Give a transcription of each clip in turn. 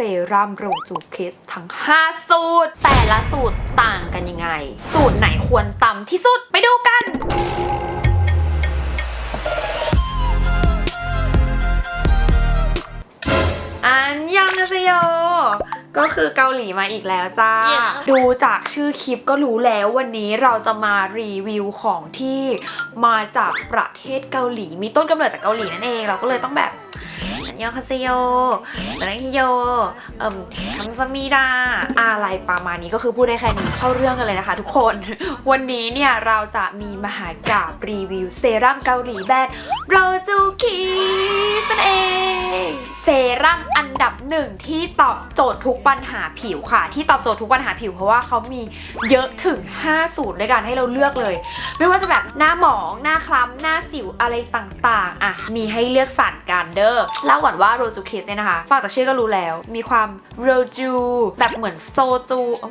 เซรั่มโรจูคิสทั้ง 5 สูตร แต่ละสูตรต่างกันยังไง สูตรไหนควรตำที่สุดไปดูกันอันยังนะเซโยก็คือเกาหลีมาอีกแล้วจ้า Yeah. ดูจากชื่อคลิปก็รู้แล้ววันนี้เราจะมารีวิวของที่มาจากประเทศเกาหลี มีต้นกำเนิดจากเกาหลีนั่นเอง เราก็เลยต้องแบบอัน ยองคาเซโยสนังฮิโยเอ่มคัมซามิดาอะไรประมาณนี้ก็คือพูดได้แค่นี้เข้าเรื่องกันเลยนะคะทุกคน วันนี้เนี่ยเราจะมีมหากาบรีวิวเซรั่มเกาหลีแบรนด์โรจูคิสนั่นเองเซรั่มอันดับหนึ่งที่ตอบโจทย์ทุกปัญหาผิวค่ะ ที่ตอบโจทย์ทุกปัญหาผิวเพราะว่าเขามีเยอะถึง 5 สูตรด้วยกันให้เราเลือกเลย ไม่ว่าจะแบบหน้าหมอง หน้าคล้ำหน้าสิวอะไรต่างๆ อะ มีให้เลือกสรรกันเด้อเล่าก่อนว่าโรจูคิสเนี่ยนะคะฟังจากชื่อก็รู้แล้ว มีความโรจูแบบเหมือนโซจูเอ้า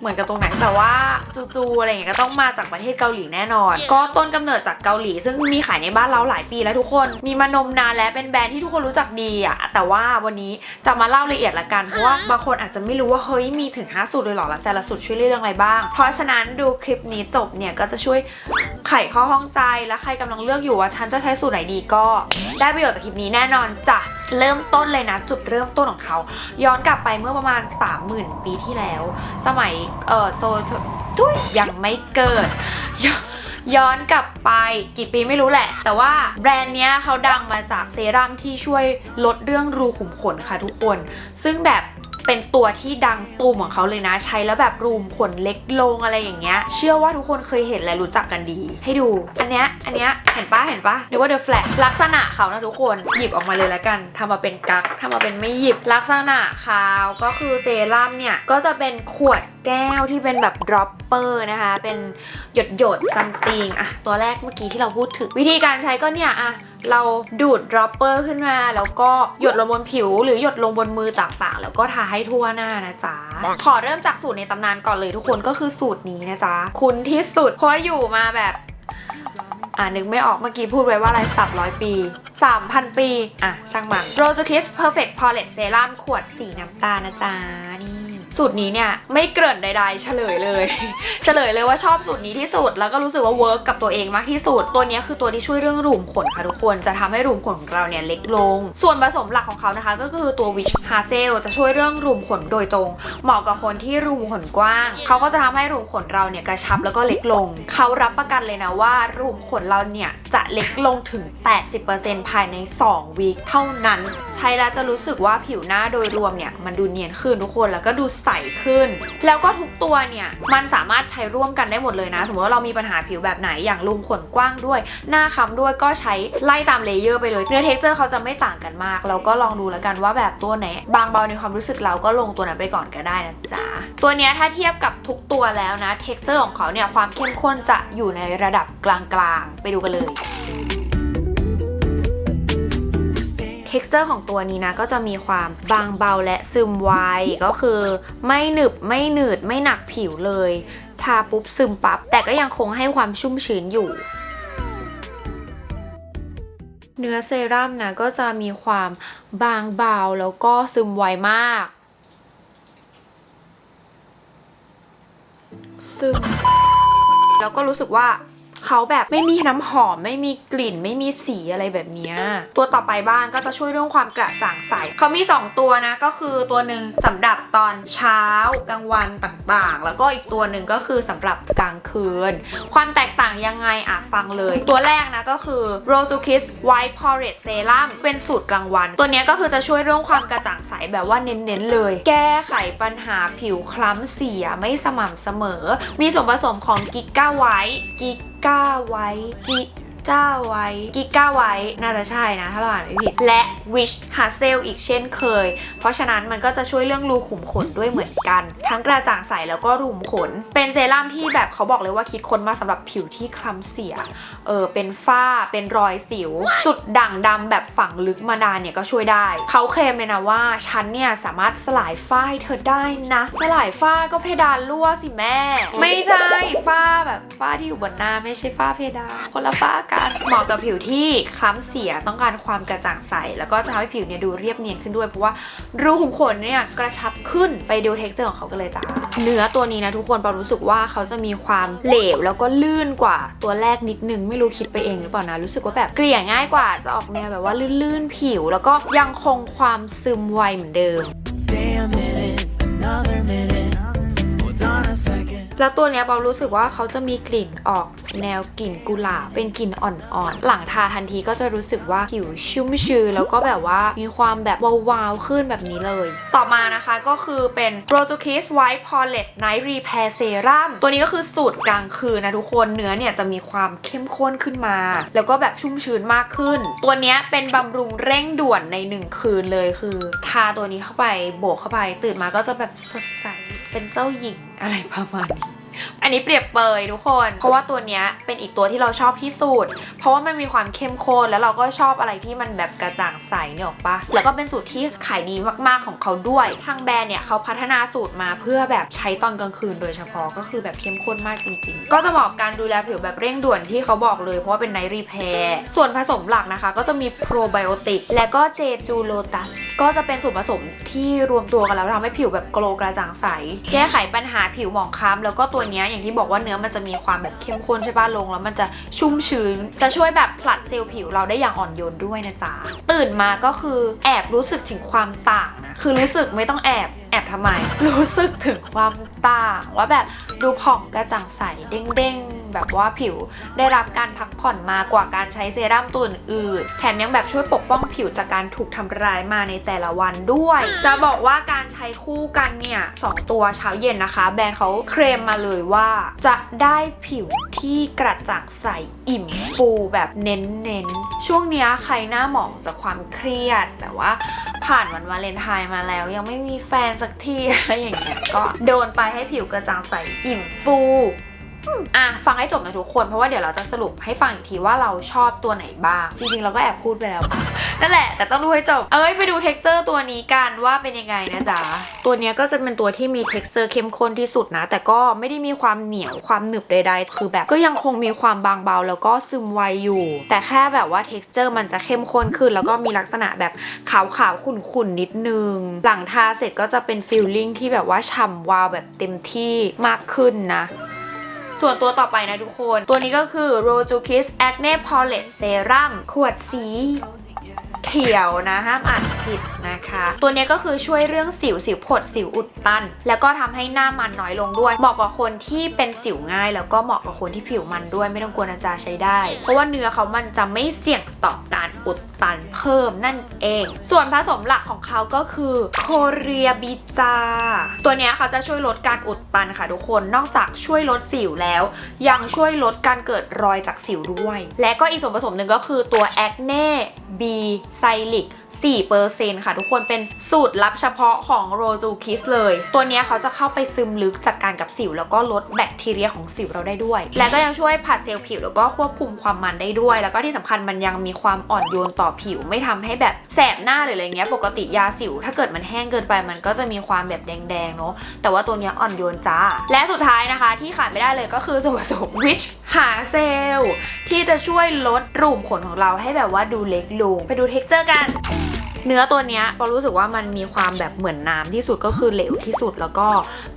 เหมือนกับตรงไหนแต่ว่าจูจูอะไรอย่างเงี้ยก็ต้องมาจากประเทศเกาหลีแน่นอน ก็ต้นกำเนิดจากเกาหลี ซึ่งมีขายในบ้านเราหลายปีแล้วทุกคน มีมานมนานและเป็นแบรนด์ที่ทุกคนรู้จักดีอะแต่ว่าวันนี้จะมาเล่าละเอียดละกัน เพราะว่าบางคนอาจจะไม่รู้ว่าเฮ้ยมีถึง 5 สูตรเลยเหรอแล้วแต่ละสูตรช่วยเรื่องอะไรบ้าง เพราะฉะนั้นดูคลิปนี้จบเนี่ยก็จะช่วยไขข้อข้องใจและใครกำลังเลือกอยู่ว่าฉันจะใช้สูตรไหนดีก็ ได้ประโยชน์จากคลิปนี้แน่นอนจ้ะเริ่มต้นเลยนะ จุดเริ่มต้นของเขา ย้อนกลับไปเมื่อประมาณ 30,000 ปีที่แล้ว สมัยเออโซทุยยังไม่เกิดย้อนย้อนกลับไปกี่ปีไม่รู้แหละ แต่ว่าแบรนด์เนี้ยเขาดังมาจากเซรั่มที่ช่วยลดเรื่องรูขุมขนค่ะทุกคน ซึ่งแบบ เป็นตัวที่ดังตูมของเขาเลยนะ ใช้แล้วแบบรูมขนเล็กลงอะไรอย่างเงี้ย เชื่อว่าทุกคนเคยเห็นและรู้จักกันดี ให้ดู อันเนี้ย อันเนี้ย เห็นปะเห็นปะนึกว่า The Flash ลักษณะเขานะทุกคน หยิบออกมาเลยละกันทำมาเป็นกั๊กทำมาเป็นไม่หยิบ ลักษณะเขาก็คือเซรั่มเนี่ย ก็จะเป็นขวด แก้วที่เป็นแบบ dropper นะคะ เป็นหยดหยดซัมติงอะตัวแรกเมื่อกี้ที่เราพูดถึง วิธีการใช้ก็เนี่ยอะเราดูด dropper ขึ้นมา แล้วก็หยดลงบนผิว หรือหยดลงบนมือต่างๆ แล้วก็ทาให้ทั่วหน้านะจ๊ะ ขอเริ่มจากสูตรในตำนานก่อนเลยทุกคนก็คือสูตรนี้นะจ๊ะ คุณที่สุด เพราะว่าอยู่มาแบบอ่านึกไม่ออกเมื่อกี้พูดไว้ว่าอะไรสับร้อยปี 3,000 ปี อะ ช่างมัน Rose Kiss Perfect Palette Serum ขวดสีน้ำตาลนะจ๊ะนี่ สูตรนี้เนี่ยไม่เกริ่นใดๆเฉลยเลย เฉลยเลยว่าชอบสูตรนี้ที่สุด แล้วก็รู้สึกว่าเวิร์กกับตัวเองมากที่สุด ตัวนี้คือตัวที่ช่วยเรื่องรูมขนค่ะทุกคนจะทำให้รูมขนของเราเนี่ยเล็กลง ส่วนผสมหลักของเขานะคะ ก็คือตัว Witch Hazel จะช่วยเรื่องรูมขนโดยตรง เหมาะกับคนที่รูมขนกว้าง เขาก็จะทำให้รูมขนเราเนี่ยกระชับแล้วก็เล็กลง เขารับประกันเลยนะว่ารูมขนเราเนี่ยจะเล็กลงถึง 80%ภายใน 2 วีคเท่านั้น ใช้แล้วจะรู้สึกว่าผิวหน้าโดยรวมเนี่ยมันดูเนียนขึ้นทุกคนแล้วก็ดูใสขึ้น แล้วก็ทุกตัวเนี่ยมันสามารถใช้ร่วมกันได้หมดเลยนะ สมมติว่าเรามีปัญหาผิวแบบไหนอย่างรูมขนกว้างด้วย หน้าค้ำด้วยก็ใช้ไล่ตามเลเยอร์ไปเลยเนื้อเท็กเจอร์เขาจะไม่ต่างกันมาก เราก็ลองดูแล้วกันว่าแบบตัวไหนบางเบาในความรู้สึกเราก็ลงตัวนั้นไปก่อนก็ได้นะจ๊ะตัวเนี้ยถ้าเทียบกับทุกตัวแล้วนะเท็กเจอร์ของเขาเนี่ยความเข้มข้นจะอยู่ในระดับกลางๆ ไปดูกันเลย เท็กเจอร์ของตัวนี้นะก็จะมีความบางเบาและซึมไวก็คือไม่หนึบไม่หนืดไม่หนักผิวเลยทาปุ๊บซึมปับ๊บแต่ก็ยังคงให้ความชุ่มชื้นอยู่เนื้อเซรั่มนะก็จะมีความบางเบาแล้วก็ซึมไวมาก ซึม แล้วก็รู้สึกว่า เขาแบบไม่มีน้ำหอม ไม่มีกลิ่น ไม่มีสีอะไรแบบนี้ ตัวต่อไปบ้างก็จะช่วยเรื่องความกระจ่างใสเขามี 2 ตัวนะก็คือตัวหนึ่งสำหรับตอนเช้ากลางวันต่างๆ แล้วก็อีกตัวหนึ่งก็คือสำหรับกลางคืน ความแตกต่างยังไงอะฟังเลย ตัวแรกนะก็คือ r o s u Kiss White Poreless Serum เป็นสูตรกลางวัน ตัวเนี้ยก็คือจะช่วยเรื่องความกระจ่างใสแบบว่าเน้นๆเลย แก้ไขปัญหาผิวคล้ำเสียไม่สม่ำเสมอ มีส่วนผสมของกิก้าไวท์กิก ก้าไว้จิ จ้าไว้กิก้าไว้น่าจะใช่นะ ถ้าเราอ่านไม่ผิด และ Wish Hazel อีกเช่นเคย เพราะฉะนั้นมันก็จะช่วยเรื่องรูขุมขนด้วยเหมือนกัน ทั้งกระจ่างใสแล้วก็รูขุมขน เป็นเซรั่มที่แบบเขาบอกเลยว่าคิดค้นมาสำหรับผิวที่คล้ำเสีย เออเป็นฝ้าเป็นรอยสิว จุดด่างดำแบบฝังลึกมานานเนี่ยก็ช่วยได้ เขาเคลมเลยนะว่าฉันเนี่ยสามารถสลายฝ้าให้เธอได้นะ สลายฝ้าก็เพดานรั่วสิแม่ ไม่ใช่ฝ้าแบบฝ้าที่อยู่บนหน้าไม่ใช่ฝ้าเพดานคนละฝ้ากันเหมาะกับผิวที่คล้ำเสียต้องการความกระจ่างใส แล้วก็จะทำให้ผิวเนี่ยดูเรียบเนียนขึ้นด้วย เพราะว่ารูขุมขนเนี่ยกระชับขึ้นไปดูเท็กเจอร์ของเขากันเลยจ้าเนื้อตัวนี้นะทุกคนปารู้สึกว่าเขาจะมีความเหลวแล้วก็ลื่นกว่าตัวแรกนิดนึงไม่รู้คิดไปเองหรือเปล่านะรู้สึกว่าแบบเกลี่ยง่ายกว่าจะออกแนวแบบว่าลื่นๆผิว แล้วก็ยังคงความซึมไวเหมือนเดิม Damn it, another minute. Hold on a second. แล้วตัวเนี้ยเปารู้สึกว่าเขาจะมีกลิ่นออกแนวกลิ่นกุหลาบเป็นกลิ่นอ่อนๆ หลังทาทันทีก็จะรู้สึกว่าผิวชุ่มชื้นแล้วก็แบบว่ามีความแบบวาวๆขึ้นแบบนี้เลย ต่อมานะคะก็คือเป็น r o t o Kiss White Poreless Night Repair Serum ตัวนี้ก็คือสูตรกลางคืนนะทุกคนเนื้อเนี่ยจะมีความเข้มข้นขึ้นมา แล้วก็แบบชุ่มชื้นมากขึ้น ตัวนี้เป็นบำรุงเร่งด่วนในหนึ่งคืนเลยคือ ทาตัวนี้เข้าไปโบกเข้าไปตื่นมาก็จะแบบสดใส เป็นเจ้าหญิงอะไรประมาณนี้ อันนี้เปรียบเปยทุกคน เพราะว่าตัวเนี้ยเป็นอีกตัวที่เราชอบที่สุด เพราะว่ามันมีความเข้มข้นแล้วเราก็ชอบอะไรที่มันแบบกระจ่างใสเนี่ยหรอปะแล้วก็เป็นสูตรที่ขายดีมากๆของเขาด้วย ทางแบรนด์เนี่ยเขาพัฒนาสูตรมาเพื่อแบบใช้ตอนกลางคืนโดยเฉพาะก็คือแบบเข้มข้นมากจริง ๆ ก็จะเหมาะกับการดูแลผิวแบบเร่งด่วนที่เขาบอกเลยเพราะว่าเป็นไนรีแพร์ส่วนผสมหลักนะคะ ก็จะมีโปรไบโอติกและก็เจจูโลตัสก็จะเป็นส่วนผสมที่รวมตัวกันแล้วทำให้ผิวแบบโกลว์กระจ่างใส แก้ไขปัญหาผิวหมองคล้ำแล้วก็ตัวนี้อย่างที่บอกว่าเนื้อมันจะมีความแบบเข้มข้นใช่ป่ะลงแล้วมันจะชุ่มชื้น จะช่วยแบบผลัดเซลล์ผิวเราได้อย่างอ่อนโยนด้วยนะจ๊ะตื่นมาก็คือแอบรู้สึกถึงความต่างนะคือรู้สึกไม่ต้องแอบแอบทำไม รู้สึกถึงความต่าง ว่าแบบดูผ่องกระจ่างใสเด้งๆ แบบว่าผิวได้รับการพักผ่อนมากกว่าการใช้เซรั่มตัวอื่นแถมยังแบบช่วยปกป้องผิวจากการถูกทำร้ายมาในแต่ละวันด้วย จะบอกว่าการใช้คู่กันเนี่ยสองตัวเช้าเย็นนะคะ แบรนด์เขาเคลมมาเลยว่า จะได้ผิวที่กระจ่างใสอิ่มฟูแบบเน้นๆช่วงนี้ใครหน้าหมองจากความเครียดแบบว่า ผ่านวันวาเลนไทน์มาแล้ว ยังไม่มีแฟนสักทีอะไรอย่างเงี้ยก็โดนไปให้ผิวกระจ่างใสอิ่มฟู อะฟังให้จบนะทุกคน เพราะว่าเดี๋ยวเราจะสรุปให้ฟังอีกทีว่าเราชอบตัวไหนบ้าง จริงๆ เราก็แอบพูดไปแล้ว นั่นแหละ แต่ต้องดูให้จบ เอ้ยไปดูเท็กเจอร์ตัวนี้กันว่าเป็นยังไงนะจ๊ะ ตัวนี้ก็จะเป็นตัวที่มีเท็กเจอร์เข้มข้นที่สุดนะ แต่ก็ไม่ได้มีความเหนียวความหนึบใดๆ คือแบบก็ยังคงมีความบางเบาแล้วก็ซึมไวอยู่ แต่แค่แบบว่าเท็กเจอร์มันจะเข้มข้นขึ้น แล้วก็มีลักษณะแบบขาวๆขุ่นๆนิดนึง หลังทาเสร็จก็จะเป็นฟิลลิ่งที่แบบว่าฉ่ำวาวแบบเต็มที่มากขึ้นนะ ส่วนตัวต่อไปนะทุกคน ตัวนี้ก็คือ r o j u Kiss Acne Polish Serum ขวดสี เขียวนะห้ามอ่านผิดนะคะ ตัวนี้ก็คือช่วยเรื่องสิวสิวผดสิวอุดตัน แล้วก็ทำให้หน้ามันน้อยลงด้วย เหมาะกับคนที่เป็นสิวง่าย แล้วก็เหมาะกับคนที่ผิวมันด้วยไม่ต้องกลัวนะจ๊ะใช้ได้ เพราะว่าเนื้อเขามันจะไม่เสี่ยงต่อการอุดตันเพิ่มนั่นเอง ส่วนผสมหลักของเขาก็คือโคเรียบิจาตัวนี้เขาจะช่วยลดการอุดตันค่ะทุกคนนอกจากช่วยลดสิวแล้ว ยังช่วยลดการเกิดรอยจากสิวด้วย และก็อีกส่วนผสมหนึ่งก็คือตัว Acne B c y l i c 4%ค่ะทุกคนเป็นสูตรลับเฉพาะของ r o j u Kiss เลย ตัวนี้เขาจะเข้าไปซึมลึกจัดการกับสิว แล้วก็ลดแบคทีเรียของสิวเราได้ด้วย และก็ยังช่วยผัดเซลล์ผิวแล้วก็ควบคุมความมันได้ด้วย แล้วก็ที่สำคัญมันยังมีความอ่อนโยนต่อผิว ไม่ทำให้แบบแสบหน้าหรืออะไรเงี้ยปกติยาสิว ถ้าเกิดมันแห้งเกินไปมันก็จะมีความแบบแดงๆเนาะแต่ว่าตัวนี้อ่อนโยนจ้า และสุดท้ายนะคะที่ขาดไม่ได้เลยก็คือส่วนผสม Witch หาเซลล์ที่จะช่วยลดรูขุมขนของเราให้แบบว่าดูเล็กลงไปดูเทกเจอร์กัน เนื้อตัวนี้ปอรู้สึกว่ามันมีความแบบเหมือนน้ำที่สุดก็คือเหลวที่สุดแล้วก็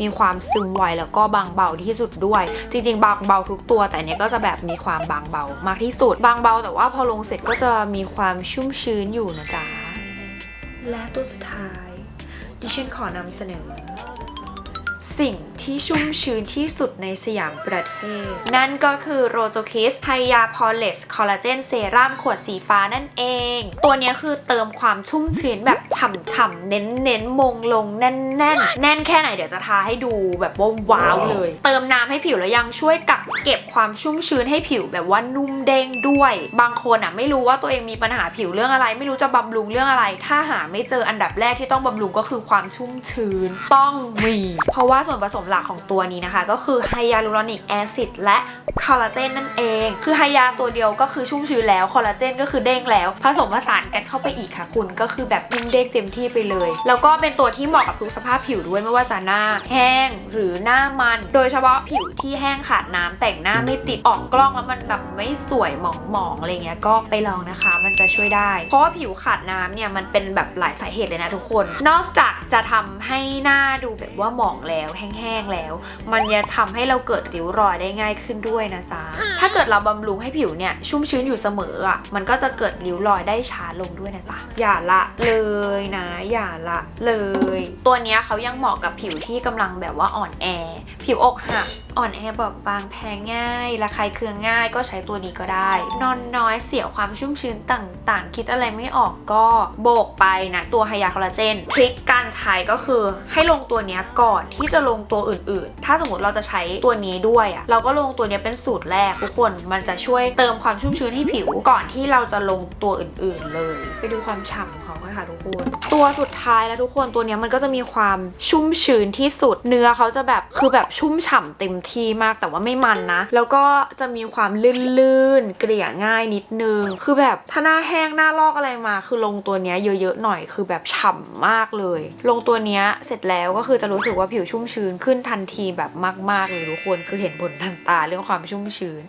มีความซึมไวแล้วก็บางเบาที่สุดด้วย จริง ๆ บางเบาทุกตัว แต่เนี้ยก็จะแบบมีความบางเบามากที่สุด บางเบาแต่ว่าพอลงเสร็จก็จะมีความชุ่มชื้นอยู่นะจ๊ะและตัวสุดท้ายดิฉันขอนำเสนอ สิ่งที่ชุ่มชื้นที่สุดในสยามประเทศ นั่นก็คือ r o j o Kiss h y a p o l i s Collagen Serum ขวดสีฟ้านั่นเอง ตัวนี้คือเติมความชุ่มชื้นแบบฉ่ำๆเน้นๆมงลงแน่นๆ แน่นแค่ไหนเดี๋ยวจะทาให้ดูแบบว่าว้าวเลย เติมน้ำให้ผิวแล้วยังช่วยกักเก็บความชุ่มชื้นให้ผิวแบบว่านุ่มเด้งด้วย บางคนอะไม่รู้ว่าตัวเองมีปัญหาผิวเรื่องอะไร ไม่รู้จะบำรุงเรื่องอะไร ถ้าหาไม่เจออันดับแรกที่ต้องบำรุงก็คือความชุ่มชื้นต้องมี เพราะว่าส่วนผสมหลักของตัวนี้นะคะ ก็คือไฮยาลูรอนิกแอซิดและคอลลาเจนนั่นเอง คือไฮยาตัวเดียวก็คือชุ่มชื้นแล้ว คอลลาเจนก็คือเด้งแล้ว ผสมผสานกันเข้าไปอีกค่ะคุณ ก็คือแบบเด้งเต็มที่ไปเลย แล้วก็เป็นตัวที่เหมาะกับทุกสภาพผิวด้วยไม่ว่าจะหน้าแห้งหรือหน้ามัน โดยเฉพาะผิวที่แห้งขาดน้ำแต่งหน้าไม่ติดออกกล้องแล้วมันแบบไม่สวยหมองๆอะไรเงี้ย ก็ไปลองนะคะ มันจะช่วยได้ เพราะว่าผิวขาดน้ำเนี่ยมันเป็นแบบหลายสาเหตุเลยนะทุกคน นอกจากจะทำให้หน้าดูแบบว่าหมองแล้วแห้งๆแล้ว มันยังทำให้เราเกิดริ้วรอยได้ง่ายขึ้นด้วยนะจ๊ะ ถ้าเกิดเราบำรุงให้ผิวเนี่ยชุ่มชื้นอยู่เสมออะ มันก็จะเกิดริ้วรอยได้ช้าลงด้วยนะจ๊ะ อย่าละเลยนะ อย่าละเลย ตัวเนี้ยเขายังเหมาะกับผิวที่กำลังแบบว่าอ่อนแอ ผิวอกหัก อ่อนแอบอบบางแพ้ง่าย ระคายเคืองง่ายก็ใช้ตัวนี้ก็ได้ นอนน้อยเสียความชุ่มชื้นต่างๆ คิดอะไรไม่ออกก็โบกไปนะตัวไฮยาคอลลาเจนทริคการใช้ก็คือให้ลงตัวนี้ก่อนที่จะลงตัวอื่นๆ ถ้าสมมติเราจะใช้ตัวนี้ด้วยอะเราก็ลงตัวนี้เป็นสูตรแรกทุกคนมันจะช่วยเติมความชุ่มชื้นให้ผิวก่อนที่เราจะลงตัวอื่นๆเลย ไปดูความฉ่ำของเขากันค่ะทุกคน ตัวสุดท้ายแล้วทุกคนตัวนี้มันก็จะมีความชุ่มชื้นที่สุด เนื้อเขาจะแบบคือแบบชุ่มฉ่ำเต็มที่มากแต่ว่าไม่มันนะ แล้วก็จะมีความลื่นๆ เกลี่ยง่ายนิดนึง คือแบบถ้าหน้าแห้งหน้าลอกอะไรมา คือลงตัวนี้เยอะๆหน่อยคือแบบฉ่ำมากเลย ลงตัวนี้เสร็จแล้วก็คือจะรู้สึกว่าผิวชุ่มชื้นขึ้นทันทีแบบมากๆเลยทุกคนคือเห็นผลทันตาเรื่องความชุ่มชื้น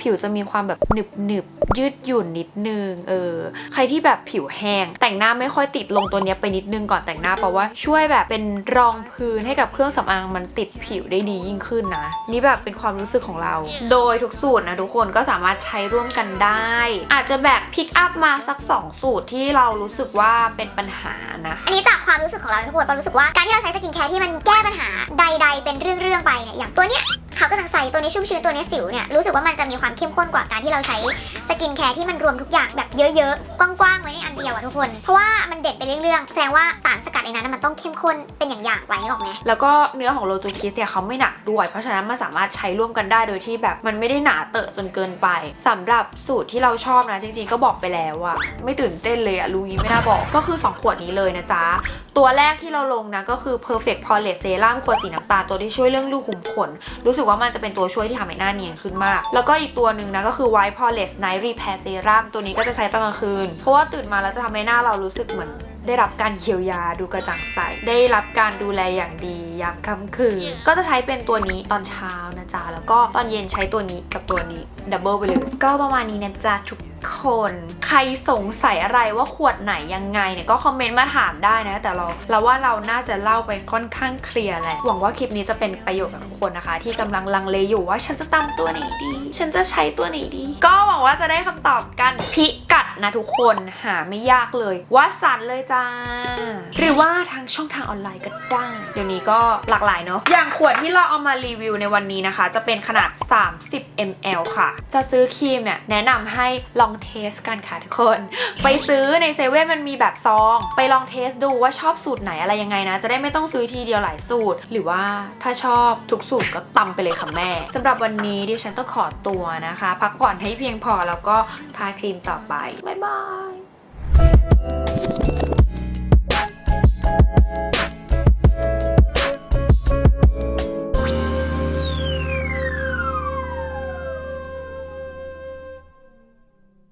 ผิวจะมีความแบบหนึบหนึบๆยืดหยุ่นนิดนึงเออใครที่แบบผิวแห้งแต่งหน้าไม่ค่อยติดลงตัวเนี้ยไปนิดนึงก่อนแต่งหน้าเพราะว่าช่วยแบบเป็นรองพื้นให้กับเครื่องสำอางมันติดผิวได้ดียิ่งขึ้นนะ นี่แบบเป็นความรู้สึกของเรา โดยทุกสูตรนะทุกคนก็สามารถใช้ร่วมกันได้ อาจจะแบบพิกอัพมาสัก 2 สูตรที่เรารู้สึกว่าเป็นปัญหานะอันนี้จากความรู้สึกของเราทุกคนเรารู้สึกว่าการที่เราใช้สกินแคร์ที่มันแก้ปัญหาใด ๆ เป็นเรื่องๆไปเนี่ยอย่างตัวเนี้ย ขาวกระจ่างใสตัวนี้ชุ่มชื้นตัวนี้สิวเนี่ยรู้สึกว่ามันจะมีความเข้มข้นกว่าการที่เราใช้สกินแคร์ที่มันรวมทุกอย่างแบบเยอะๆ กว้างๆไว้ในอันเดียวอะทุกคน เพราะว่ามันเด่นไปเรื่องๆแสดงว่าสารสกัดในนั้นมันต้องเข้มข้นเป็นอย่างๆไว้นึกออกไหมแล้วก็เนื้อของโลจูคิสเนี่ยเขาไม่หนักด้วย เพราะฉะนั้นมันสามารถใช้ร่วมกันได้โดยที่แบบมันไม่ได้หนาเตอะจนเกินไปสำหรับสูตรที่เราชอบนะจริงๆก็บอกไปแล้วอะไม่ตื่นเต้นเลยอะรู้งี้ไม่น่าบอกก็คือ 2 ขวดนี้เลยนะจ๊ะตัวแรกที่เราลงนะก็คือ perfect polish serum ขวดสีน้ำตาลตัวที่ช่วยเรื่องรูขุมขน รู้สึกว่ามันจะเป็นตัวช่วยที่ทำให้หน้าเนียนขึ้นมาก แล้วก็อีกตัวหนึ่งนะก็คือ white polish night repair serum ตัวนี้ก็จะใช้ตอนกลางคืน เพราะว่าตื่นมาแล้วจะทำให้หน้าเรารู้สึกเหมือนได้รับการเยียวยาดูกระจ่างใส ได้รับการดูแลอย่างดียามค่ำคืน ก็จะใช้เป็นตัวนี้ตอนเช้านะจ๊ะ แล้วก็ตอนเย็นใช้ตัวนี้กับตัวนี้ดับเบิลไปเลย ก็ประมาณนี้นะจ๊ะทุกคน ใครสงสัยอะไรว่าขวดไหนยังไงเนี่ยก็คอมเมนต์มาถามได้นะ แต่เราเราว่าเราน่าจะเล่าไปค่อนข้างเคลียร์แหละหวังว่าคลิปนี้จะเป็นประโยชน์กับทุกคนนะคะ ที่กำลังลังเลอยู่ว่าฉันจะตามตัวไหนดี ฉันจะใช้ตัวไหนดี ก็หวังว่าจะได้คำตอบกันพิกัดนะทุกคนหาไม่ยากเลยว่าสันเลยจ้า หรือว่าทางช่องทางออนไลน์ก็ได้เดี๋ยวนี้ก็หลากหลายเนาะอย่างขวดที่เราเอามารีวิวในวันนี้นะคะ จะเป็นขนาด 30 ml ค่ะ จะซื้อครีมเนี่ยแนะนำให้ลองเทสกันค่ะทุกคน ไปซื้อในเซเว่นมันมีแบบซอง ไปลองเทสดูว่าชอบสูตรไหนอะไรยังไงนะ จะได้ไม่ต้องซื้อทีเดียวหลายสูตร หรือว่าถ้าชอบทุกสูตรก็ตำไปเลยค่ะแม่ สำหรับวันนี้ดิฉันต้องขอตัวนะคะ พักก่อนให้เพียงพอแล้วก็ทาครีมต่อไป บ๊ายบาย Thank you.